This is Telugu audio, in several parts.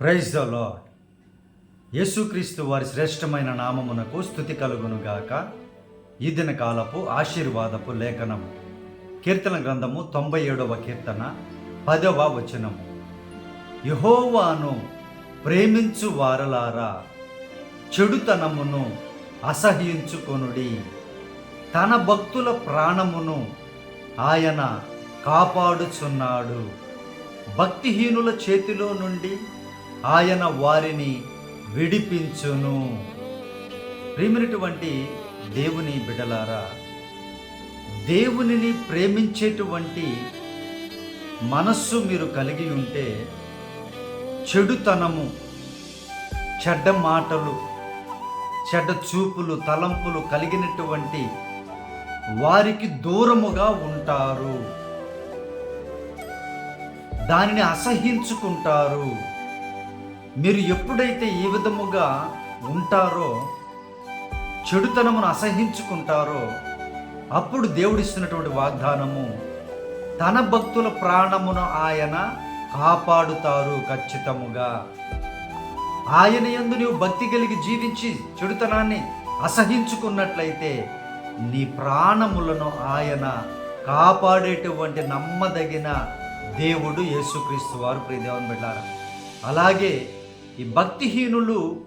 ప్రైజ్ ద లాడ్ యేసుక్రీస్తు వారి శ్రేష్టమైన నామమునకు స్థుతి కలుగునుగాక ఈ దిన కాలపు ఆశీర్వాదపు లేఖనం. కీర్తన గ్రంథము తొంభై ఏడవ కీర్తన పదవ వచనము యహోవాను ప్రేమించు వారలారా చెడుతనమును అసహ్యించుకొనుడి. తన భక్తుల ప్రాణమును ఆయన కాపాడుచున్నాడు. భక్తిహీనుల చేతిలో నుండి ఆయన వారిని విడిపించును. ప్రేమినటువంటి దేవుని బిడలారా దేవునిని ప్రేమించేటువంటి మనస్సు మీరు కలిగి ఉంటే చెడుతనము చెడ్డ మాటలు చెడ్డ చూపులు తలంపులు కలిగినటువంటి వారికి దూరముగా ఉంటారు. దానిని అసహించుకుంటారు మీరు ఎప్పుడైతే ఏ విధముగా ఉంటారో చెడుతనమును అసహించుకుంటారో అప్పుడు దేవుడిస్తున్నటువంటి వాగ్దానము తన భక్తుల ప్రాణమును ఆయన కాపాడుతారు ఖచ్చితముగా. ఆయన యందు నీవు భక్తి కలిగి జీవించి చెడుతనాన్ని అసహించుకున్నట్లయితే నీ ప్రాణములను ఆయన కాపాడేటువంటి నమ్మదగిన దేవుడు యేసుక్రీస్తు వారు. ప్రియదేవన్ బిడ్డారా అలాగే ఈ భక్తిహీనులు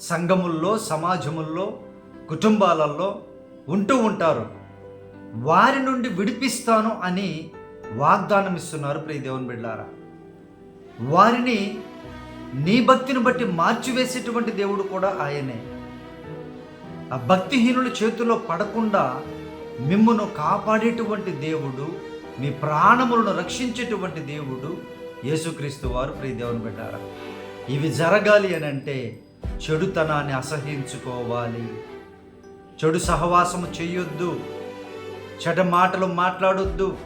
సంఘముల్లో సమాజముల్లో కుటుంబాలలో ఉంటూ ఉంటారు. వారి నుండి విడిపిస్తాను అని వాగ్దానం ఇస్తున్నారు ప్రియ దేవుని బిడ్డారా. వారిని నీ భక్తిని బట్టి మార్చివేసేటువంటి దేవుడు కూడా ఆయనే. ఆ భక్తిహీనుల చేతిలో పడకుండా మిమ్మును కాపాడేటువంటి దేవుడు మీ ప్రాణములను రక్షించేటువంటి దేవుడు యేసుక్రీస్తు వారు ప్రియ దేవుని పెట్టారా ఇవి జరగాలి అని అంటే చెడుతనాన్ని అసహించుకోవాలి చెడు సహవాసము చేయొద్దు చెడ మాటలు మాట్లాడొద్దు.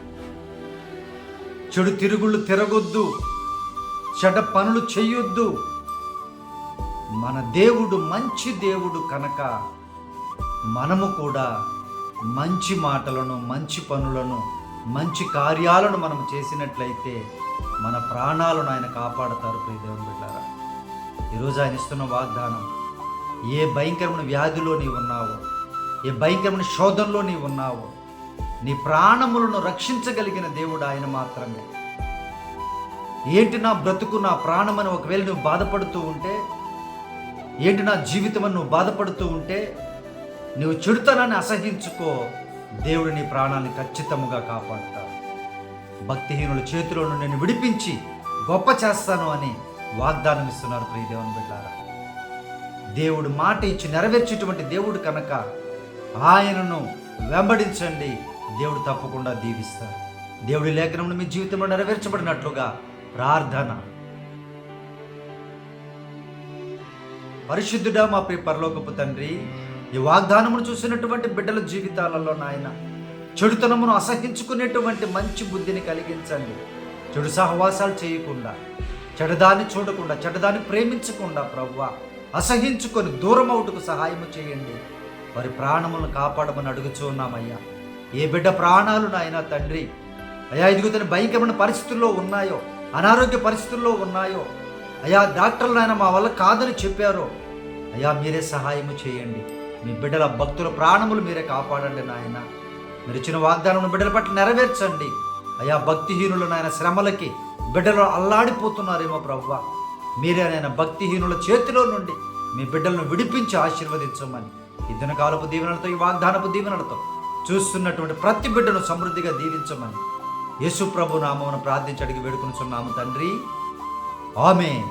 చెడు తిరుగుళ్ళు తిరగొద్దు. చెడ పనులు చేయొద్దు మన దేవుడు మంచి దేవుడు కనుక మనము కూడా మంచి మాటలను మంచి పనులను మంచి కార్యాలను మనం చేసినట్లయితే మన ప్రాణాలను ఆయన కాపాడతారు ప్రియ దేవుని బిడ్డారా. ఈరోజు ఆయన ఇస్తున్న వాగ్దానం ఏ భయంకరమైన వ్యాధిలో నీవు ఉన్నావో ఏ భయంకరమైన శోధనలో నీవు ఉన్నావో నీ ప్రాణములను రక్షించగలిగిన దేవుడు ఆయన మాత్రమే. ఏంటి నా బ్రతుకు నా ప్రాణమని ఒకవేళ నువ్వు బాధపడుతూ ఉంటే ఏంటి నా జీవితం అని నువ్వు బాధపడుతూ ఉంటే నువ్వు చెడుతనాన్ని అసహించుకో దేవుడు నీ ప్రాణాన్ని ఖచ్చితముగా కాపాడుతాడు. భక్తిహీనుల చేతిలోను నేను విడిపించి గొప్ప చేస్తాను అని వాగ్దానం ఇస్తున్నారు ప్రియ దేవుని బిడ్డారా. దేవుడు మాట ఇచ్చి నెరవేర్చేటువంటి దేవుడు కనుక ఆయనను వెంబడించండి. దేవుడు తప్పకుండా దీవిస్తారు. దేవుడి లేఖనమును మీ జీవితంలో నెరవేర్చబడినట్లుగా ప్రార్థన. పరిశుద్ధుడా మా ప్రియ పరలోకపు తండ్రి ఈ వాగ్దానమును చూసినటువంటి బిడ్డల జీవితాలలో నాయన చెడుతనమును అసహించుకునేటువంటి మంచి బుద్ధిని కలిగించండి. చెడు సహవాసాలు చేయకుండా చెడదాన్ని చూడకుండా చెడదాన్ని ప్రేమించకుండా ప్రవ్వ అసహించుకొని దూరం అవుటకు సహాయము చేయండి. వారి ప్రాణములను కాపాడమని అడుగుచున్నామయ్యా ఏ బిడ్డ ప్రాణాలు నాయన తండ్రి అయా ఇదిగుతున్న భయంకరమైన పరిస్థితుల్లో ఉన్నాయో అనారోగ్య పరిస్థితుల్లో ఉన్నాయో అయా డాక్టర్లు ఆయన మా వల్ల కాదని చెప్పారో అయా మీరే సహాయము చేయండి. మీ బిడ్డల భక్తుల ప్రాణములు మీరే కాపాడండి నాయన. మీరు ఇచ్చిన వాగ్దానం బిడ్డల పట్ల నెరవేర్చండి. అయా భక్తిహీనులు నాయన శ్రమలకి బిడ్డలు అల్లాడిపోతున్నారేమో ప్రభు మీరే నాయన భక్తిహీనుల చేతిలో నుండి మీ బిడ్డలను విడిపించి ఆశీర్వదించమని ఈ దినకాలపు దీవెనలతో ఈ వాగ్దానపు దీవెనలతో చూస్తున్నటువంటి ప్రతి బిడ్డను సమృద్ధిగా దీవించమని యేసు ప్రభు నామమును ప్రార్థించి అడిగి తండ్రి. ఆమె